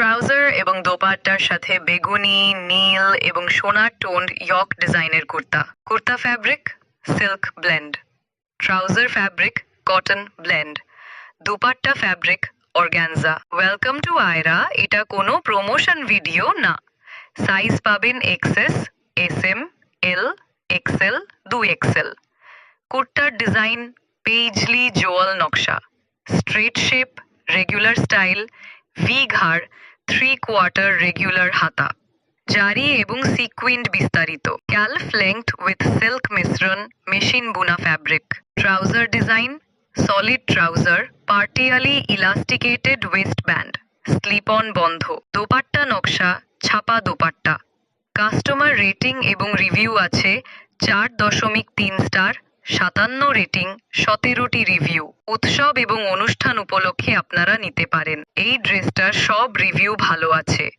Trouser এবং দোপাট্টার সাথে বেগুনি, নীল এবং সোনার টোন ইয়ক ডিজাইনের kurta. Kurta fabric silk blend trouser fabric cotton blend dupatta fabric organza welcome to Aayra এটা কোনো প্রমোশন ভিডিও না। সাইজ পাবেন XS S M L XL দু এক্সেল কুর্তার ডিজাইন পেইজলি জোয়াল নকশা। Straight shape regular style V ঘাড় three quarter regular হাতা, জারি এবং সিকুইন্ড বিস্তারিত ক্যালফ লেংথ উইথ সিল্ক মিশ্রণ মেশিন বুনা fabric trouser design solid trouser partially elasticated waist band slip on বন্ধ, দোপাট্টা নকশা, ছাপা দোপাট্টা। কাস্টমার রেটিং এবং রিভিউ আছে চার দশমিক তিন স্টার সাতান্ন রেটিং, সতেরোটি রিভিউ, উৎসব এবং অনুষ্ঠান উপলক্ষে আপনারা নিতে পারেন। এই ড্রেসটার সব রিভিউ ভালো আছে।